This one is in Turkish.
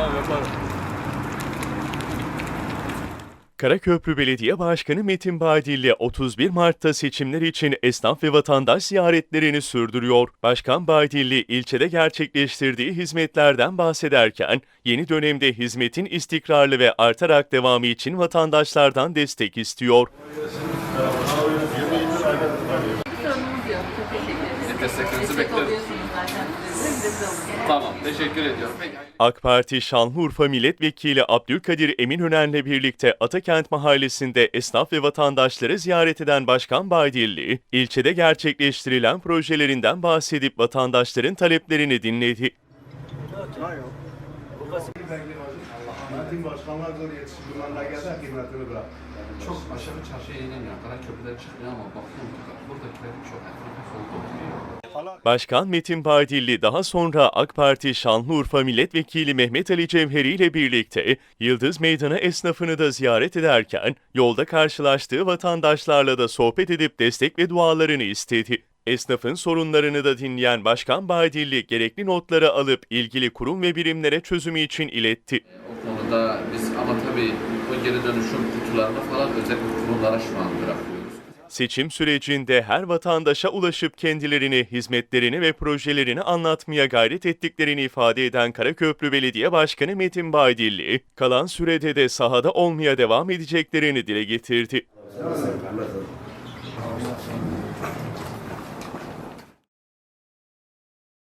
Tamam yaparım. Karaköprü Belediye Başkanı Metin Badilli 31 Mart'ta seçimler için esnaf ve vatandaş ziyaretlerini sürdürüyor. Başkan Badilli ilçede gerçekleştirdiği hizmetlerden bahsederken yeni dönemde hizmetin istikrarlı ve artarak devamı için vatandaşlardan destek istiyor. Bize olun. Tamam teşekkür ediyorum. Peki. AK Parti Şanlıurfa Milletvekili Abdülkadir Eminönen'le birlikte Atakent Mahallesi'nde esnaf ve vatandaşları ziyaret eden Başkan Badilli, ilçede gerçekleştirilen projelerinden bahsedip vatandaşların taleplerini dinledi. Metin başkanlar zor yetiştirmelerine geldi, kıymetini bırak. Çok aşağı çarşıya inemiyor. Karaköprüden çıkmıyor ama bakıyorum ki buradakilerin çok soldu. Başkan Metin Badilli daha sonra AK Parti Şanlıurfa Milletvekili Mehmet Ali Cevheri ile birlikte Yıldız Meydanı esnafını da ziyaret ederken yolda karşılaştığı vatandaşlarla da sohbet edip destek ve dualarını istedi. Esnafın sorunlarını da dinleyen Başkan Badilli gerekli notları alıp ilgili kurum ve birimlere çözümü için iletti. O konuda biz ama tabii o geri dönüşüm kutularını falan özel kurumlara şu an bırakıyoruz. Seçim sürecinde her vatandaşa ulaşıp kendilerini, hizmetlerini ve projelerini anlatmaya gayret ettiklerini ifade eden Karaköprü Belediye Başkanı Metin Baydilli, kalan sürede de sahada olmaya devam edeceklerini dile getirdi.